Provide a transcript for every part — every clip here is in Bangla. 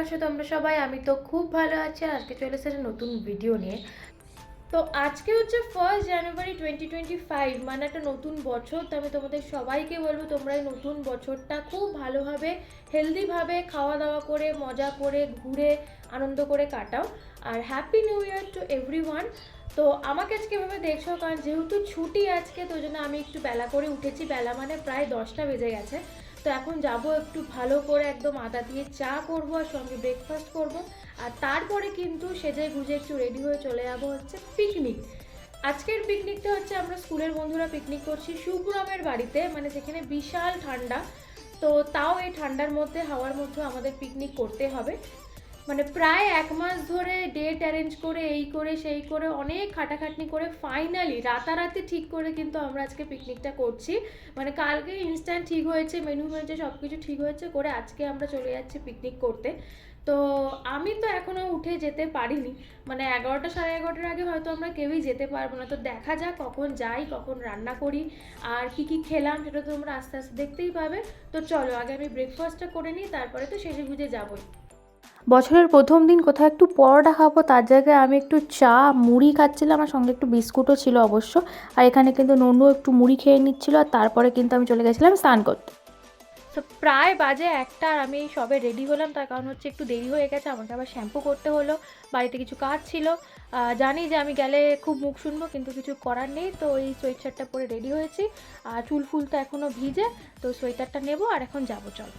আছো তোমরা সবাই? আমি তো খুব ভালো আছি আর আজকে চলে এসেছে নতুন ভিডিও নিয়ে। তো আজকে হচ্ছে first January twenty twenty five মানে একটা নতুন বছর। তো আমি তোমাদের সবাইকে বলব, তোমরা এই নতুন বছরটা খুব ভালোভাবে হেলদিভাবে খাওয়া দাওয়া করে, মজা করে, ঘুরে, আনন্দ করে কাটাও। আর happy new year to everyone তো আমাকে আজকে এভাবে দেখছ, কারণ যেহেতু ছুটি আজকে, তো জন্য আমি একটু বেলা করে উঠেছি। বেলা মানে প্রায় দশটা বেজে গেছে। তো এখন যাব একটু ভালো করে একদম আদা দিয়ে চা করব আর সঙ্গে ব্রেকফাস্ট করব। আর তারপরে কিন্তু সেজে গুজে একটু রেডি হয়ে চলে যাব হচ্ছে পিকনিক আজকের পিকনিকটা হচ্ছে আমরা স্কুলের বন্ধুরা পিকনিক করছি সুগ্রামের বাড়িতে মানে যেখানে বিশাল ঠান্ডা। তো তাও এই ঠান্ডার মধ্যে, হাওয়ার মধ্যে আমাদের পিকনিক করতে হবে। মানে প্রায় এক মাস ধরে ডেট অ্যারেঞ্জ করে, এই করে, সেই করে, অনেক খাটাখাটনি করে ফাইনালি রাতারাতি ঠিক করে কিন্তু আমরা আজকে পিকনিকটা করছি। মানে কালকে ইনস্ট্যান্ট ঠিক হয়েছে মেনু হয়েছে সব কিছু ঠিক হয়েছে করে আজকে আমরা চলে যাচ্ছি পিকনিক করতে। তো আমি তো এখনও উঠে যেতে পারিনি। মানে এগারোটা সাড়ে এগারোটার আগে হয়তো আমরা কেউই যেতে পারব না। তো দেখা যাক কখন যাই, কখন রান্না করি, আর কি কি খেলাম সেটা তোমরা আস্তে আস্তে দেখতেই পাবে। তো চলো, আগে আমি ব্রেকফাস্টটা করে নিই, তারপরে তো শেষে বুঝে যাবোই। বছরের প্রথম দিন কোথাও একটু পরোটা খাব, তার জায়গায় আমি একটু চা, মুড়ি খাচ্ছিলাম, আমার সঙ্গে একটু বিস্কুটও ছিল অবশ্য। আর এখানে কিন্তু ননু একটু মুড়ি খেয়ে নিচ্ছিল, আর তারপরে কিন্তু আমি চলে গেছিলাম স্নান করতে। তো প্রায় বাজে একটা আর আমি সবে রেডি হলাম, তার কারণ হচ্ছে একটু দেরি হয়ে গেছে, আমাকে আবার শ্যাম্পু করতে হলো, বাড়িতে কিছু কাজ ছিল। জানি যে আমি গেলে খুব মুখ শুনব, কিন্তু কিছু করার নেই, তো এই সোয়েটারটা পরে রেডি হয়েছি। আর চুল ফুল তো এখনও ভিজে, তো সোয়েটারটা নেব, আর এখন যাব, চল।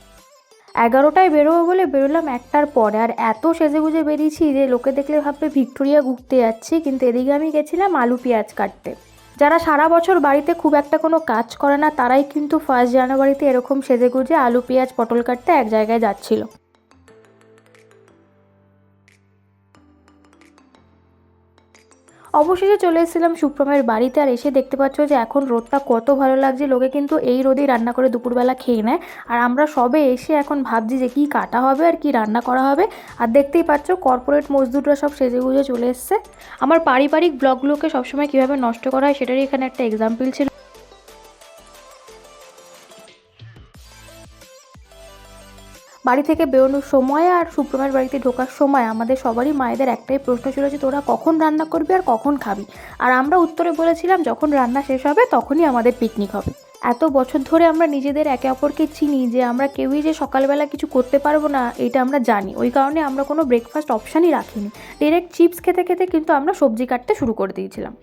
এগারোটায় বেরোবো বলে বেরোলাম একটার পরে। আর এত সেজে গুজে বেরিয়েছি যে লোকে দেখলে ভাববে ভিক্টোরিয়া ঘুরতে যাচ্ছি, কিন্তু এদিকে আমি গেছিলাম আলু পেঁয়াজ কাটতে। যারা সারা বছর বাড়িতে খুব একটা কোনো কাজ করে না, তারাই কিন্তু ফার্স্ট জানুয়ারিতে এরকম সেজে গুজে আলু পেঁয়াজ পটল কাটতে এক জায়গায় যাচ্ছিল। অবশেষে চলে এসেছিলাম সুপ্রমের বাড়িতে আর এসে দেখতে পাচ্ছ যে এখন রোদটা কত ভালো লাগছে। লোকে কিন্তু এই রোদেই রান্না করে দুপুরবেলা খেয়ে নেয়। আর আমরা সবে এসে এখন ভাবছি যে কি কাটা হবে আর কি রান্না করা হবে। আর দেখতেই পাচ্ছ কর্পোরেট মজদুররা সব সেজে গুজে চলে এসছে। আমার পারিবারিক ব্লগগুলোকে সবসময় কীভাবে নষ্ট করা হয় সেটারই এখানে একটা এক্সাম্পল ছিল। বাড়ি থেকে বেরোনোর সময় আর সুপ্রমের বাড়িতে ঢোকার সময় আমাদের সবারই মায়েদের একটাই প্রশ্ন ছিল যে তোরা কখন রান্না করবি আর কখন খাবি। আর আমরা উত্তরে বলেছিলাম, যখন রান্না শেষ হবে তখনই আমাদের পিকনিক হবে। এত বছর ধরে আমরা নিজেদের একে অপরকে চিনি যে আমরা কেউই যে সকালবেলা কিছু করতে পারব না, এটা আমরা জানি। ওই কারণে আমরা কোনো ব্রেকফাস্ট অপশানই রাখিনি। ডিরেক্ট চিপস খেতে খেতে কিন্তু আমরা সবজি কাটতে শুরু করে দিয়েছিলাম।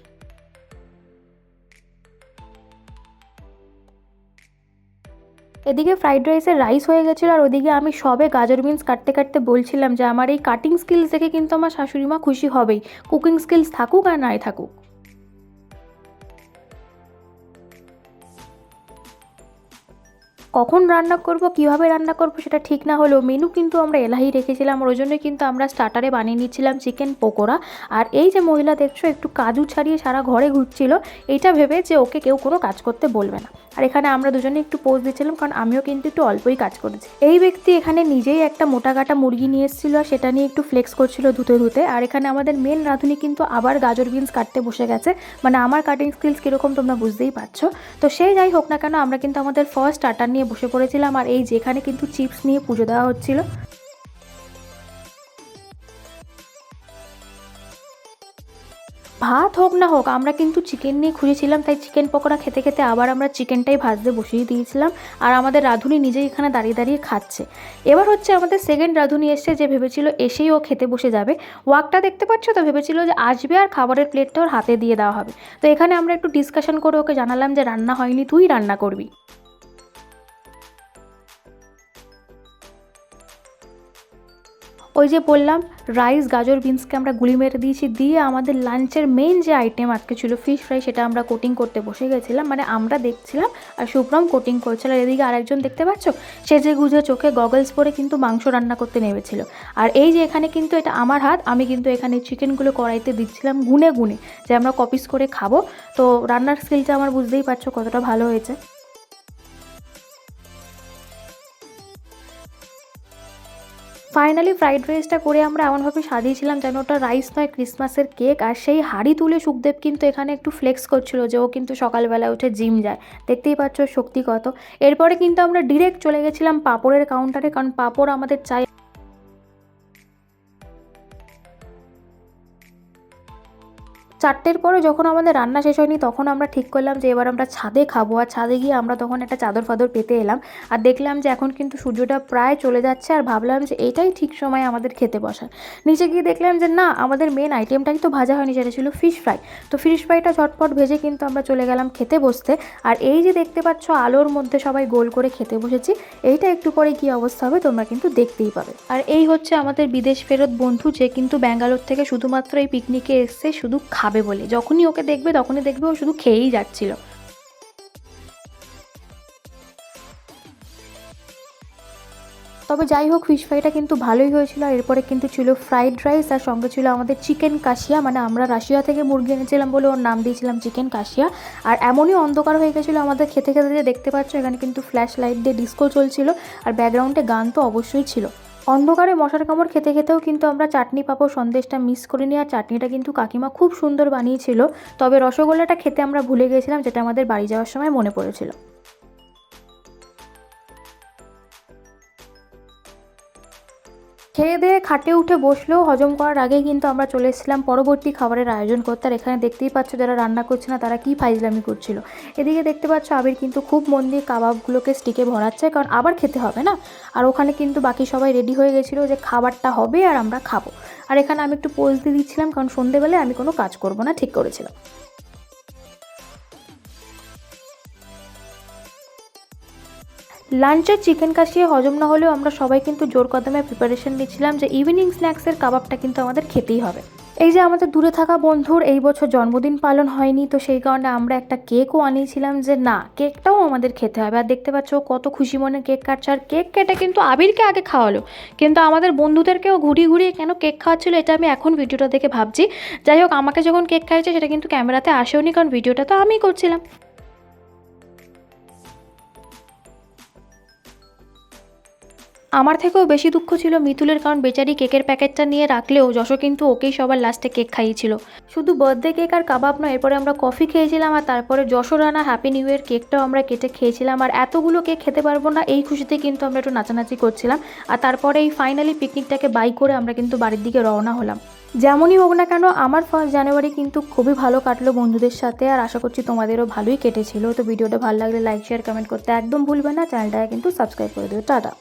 এদিকে ফ্রাইড রাইসের রাইস হয়ে গেছিল আর ওদিকে আমি সবে গাজর বিনস কাটতে কাটতে বলছিলাম যে আমার এই কাটিং স্কিলস দেখে কিন্তু আমার শাশুড়ি মা খুশি হবেই। কুকিং স্কিলস থাকুক আর নাই থাকুক। কখন রান্না করব, কীভাবে রান্না করব সেটা ঠিক না হলেও মেনু কিন্তু আমরা এলাহি রেখেছিলাম। ওই জন্য কিন্তু আমরা স্টার্টারে বানিয়ে নিচ্ছিলাম চিকেন পকোড়া। আর এই যে মহিলা দেখছ, একটু কাজু ছাড়িয়ে সারা ঘরে ঘুরছিল, এইটা ভেবে যে ওকে কেউ কোনো কাজ করতে বলবে না। আর এখানে আমরা দুজনে একটু পোজ দিচ্ছিলাম কারণ আমিও কিন্তু একটু অল্পই কাজ করেছি। এই ব্যক্তি এখানে নিজেই একটা মোটা কাটা মুরগি নিয়ে এসেছিল আর সেটা নিয়ে একটু ফ্লেক্স করছিল ধুতে ধুতে। আর এখানে আমাদের মেন রাঁধুনি কিন্তু আবার গাজর বিনস কাটতে বসে গেছে। মানে আমার কাটিং স্কিলস কীরকম তোমরা বুঝতেই পারছ। তো সেই যাই হোক না কেন, আমরা কিন্তু আমাদের ফার্স্ট স্টার্টার নিয়ে বসে পড়েছিলাম আর এই যেখানে কিন্তু চিপস নিয়ে পুজো দেওয়া হচ্ছিল। ভাত হোক না হোক, আমরা কিন্তু চিকেন নিয়ে খুঁজেছিলাম, তাই চিকেন পকোড়া খেতে খেতে আবার আমরা চিকেনটাই ভাজতে বসিয়ে দিয়েছিলাম আর আমাদের রাঁধুনি নিজেই এখানে দাঁড়িয়ে দাঁড়িয়ে খাচ্ছে। এবার হচ্ছে আমাদের সেকেন্ড রাঁধুনি এসছে যে ভেবেছিল এসেই ও খেতে বসে যাবে। ওয়াকটা দেখতে পাচ্ছ তো? ভেবেছিল যে আসবে আর খাবারের প্লেটটা ওর হাতে দিয়ে দেওয়া হবে। তো এখানে আমরা একটু ডিসকাশন করে ওকে জানালাম যে রান্না হয়নি, তুই রান্না করবি। ওই যে বললাম রাইস গাজর বিনসকে আমরা গুলি মেরে দিয়েছি, দিয়ে আমাদের লাঞ্চের মেইন যে আইটেম আজকে ছিল ফিশ ফ্রাই সেটা আমরা কোটিং করতে বসে গেছিলাম। মানে আমরা দেখছিলাম আর সুপ্রম কোটিং করছিল। আর এদিকে আরেকজন দেখতে পাচ্ছ? সে যে গুজে চোখে গগলস পরে কিন্তু মাংস রান্না করতে নেমেছিল। আর এই যে এখানে কিন্তু এটা আমার হাত, আমি কিন্তু এখানে চিকেনগুলো কড়াইতে দিচ্ছিলাম গুনে গুনে, যে আমরা কপিস করে খাব। তো রান্নার স্কিলটা আমার বুঝতেই পারছ কতটা ভালো হয়েছে। ফাইনালি ফ্রাইড রাইসটা করে আমরা এমনভাবে সাজিয়েছিলাম যেন ওটা রাইস নয় ক্রিসমাসের কেক আর সেই হাড়ি তুলে সুখদেব কিন্তু এখানে একটু ফ্লেক্স করছিল যে ও কিন্তু সকালবেলা উঠে জিম যায়। দেখতেই পাচ্ছ শক্তি কত। এরপরে কিন্তু আমরা ডিরেক্ট চলে গেছিলাম পাপড়ের কাউন্টারে কারণ পাপড় আমাদের চাই চারটের পরে যখন আমাদের রান্না শেষ হয়নি, তখন আমরা ঠিক করলাম যে এবার আমরা ছাদে খাব। আর ছাদে গিয়ে আমরা তখন একটা চাদর ফাদর পেতে এলাম। আর দেখলাম যে এখন কিন্তু সূর্যটা প্রায় চলে যাচ্ছে। আর ভাবলাম যে এটাই ঠিক সময় আমাদের খেতে বসার। নিচে গিয়ে দেখলাম যে না, আমাদের মেন আইটেমটাই তো ভাজা হয়নি সেটা ছিল ফিশ ফ্রাই তো ফিশ ফ্রাইটা ঝটপট ভেজে কিন্তু আমরা চলে গেলাম খেতে বসতে। আর এই যে দেখতে পাচ্ছ, আলোর মধ্যে সবাই গোল করে খেতে বসেছি। এইটা একটু পরে কি অবস্থা হবে তোমরা কিন্তু দেখতেই পাবে। আর এই হচ্ছে আমাদের বিদেশ ফেরত বন্ধু যে কিন্তু ব্যাঙ্গালোর থেকে শুধুমাত্র এই পিকনিকে এসছে শুধু খাবে বলে। যখনই ওকে দেখবে, তখনই দেখবে ও শুধু খেয়েই যাচ্ছিল। তবে যাই হোক ফিশ ফ্রাইটা কিন্তু ভালোই হয়েছিল। আর এরপরে কিন্তু ছিল ফ্রাইড রাইস আর সঙ্গে ছিল আমাদের চিকেন কাশিয়া মানে আমরা রাশিয়া থেকে মুরগি এনেছিলাম বলে ওর নাম দিয়েছিলাম চিকেন কাশিয়া আর এমনই অন্ধকার হয়ে গেছিল আমাদের খেতে খেতে যে দেখতে পাচ্ছ, এখানে কিন্তু ফ্ল্যাশ লাইট দিয়ে ডিস্কো চলছিল। আর ব্যাকগ্রাউন্ডে গান তো অবশ্যই ছিল। অন্ধকারে মশার কামড় খেতে খেতেও কিন্তু আমরা চাটনি পাবো, সন্দেশটা মিস করিনি আর চাটনিটা কিন্তু কাকিমা খুব সুন্দর বানিয়েছিল। তবে রসগোল্লাটা খেতে আমরা ভুলে গিয়েছিলাম, যেটা আমাদের বাড়ি যাওয়ার সময় মনে পড়েছিল। খেয়ে দিয়ে খাটে উঠে বসলেও হজম করার আগেই কিন্তু আমরা চলে এসেছিলাম পরবর্তী খাবারের আয়োজন করতে। আর এখানে দেখতেই পাচ্ছ যারা রান্না করছে না, তারা কি ফাইজলামি করছিল। এদিকে দেখতে পাচ্ছ আবির কিন্তু খুব মন দিয়ে কাবাবগুলোকে স্টিকে ভরাচ্ছে, কারণ আবার খেতে হবে না? আর ওখানে কিন্তু বাকি সবাই রেডি হয়ে গেছিল যে খাবারটা হবে আর আমরা খাব। আর এখানে আমি একটু পোজ দিয়ে দিচ্ছিলাম, কারণ সন্ধেবেলায় আমি কোনো কাজ করব না, ঠিক করেছিলাম। লাঞ্চের চিকেন কাশিয়ে হজম না হলেও আমরা সবাই কিন্তু জোর কদমে প্রিপারেশন নিচ্ছিলাম যে ইভিনিং স্ন্যাক্সের কাবাবটা কিন্তু আমাদের খেতেই হবে। এই যে আমাদের দূরে থাকা বন্ধুর এই বছর জন্মদিন পালন হয়নি, তো সেই কারণে আমরা একটা কেকও আনিয়েছিলাম যে না কেকটাও আমাদের খেতে হবে। আর দেখতে পাচ্ছ কত খুশি মনে কেক কাটছে। আর কেক কেটে কিন্তু আবিরকে আগে খাওয়ালো। কিন্তু আমাদের বন্ধুদেরকেও ঘুরিয়ে ঘুরিয়ে কেন কেক খাওয়াচ্ছিল এটা আমি এখন ভিডিওটা দেখে ভাবছি। যাই হোক, আমাকে যখন কেক খাইছে সেটা কিন্তু ক্যামেরাতে আসেওনি, কারণ ভিডিওটা তো আমিই করছিলাম। আমার থেকেও বেশি দুঃখ ছিল মিথুলের কারণ বেচারি কেকের প্যাকেটটা নিয়ে রাখলেও যশো কিন্তু ওকেই সবার লাস্টে কেক খাইয়েছিল। শুধু বার্থডে কেক আর কাবাব নয়, এরপরে আমরা কফি খেয়েছিলাম আর তারপরে Jessore Rana happy new year কেকটাও আমরা কেটে খেয়েছিলাম আর এতগুলো কেক খেতে পারব না, এই খুশিতে কিন্তু আমরা একটু নাচানাচি করছিলাম আর তারপরে এই ফাইনালি পিকনিকটাকে বাই করে আমরা কিন্তু বাড়ির দিকে রওনা হলাম। যেমনই হোক না কেন, আমার ফার্স্ট জানুয়ারি কিন্তু খুবই ভালো কাটলো বন্ধুদের সাথে আর আশা করছি তোমাদেরও ভালোই কেটেছিল। তো ভিডিওটা ভালো লাগলে লাইক শেয়ার কমেন্ট করতে একদম ভুলবে না। চ্যানেলটাকে কিন্তু সাবস্ক্রাইব করে দিও। টাটা।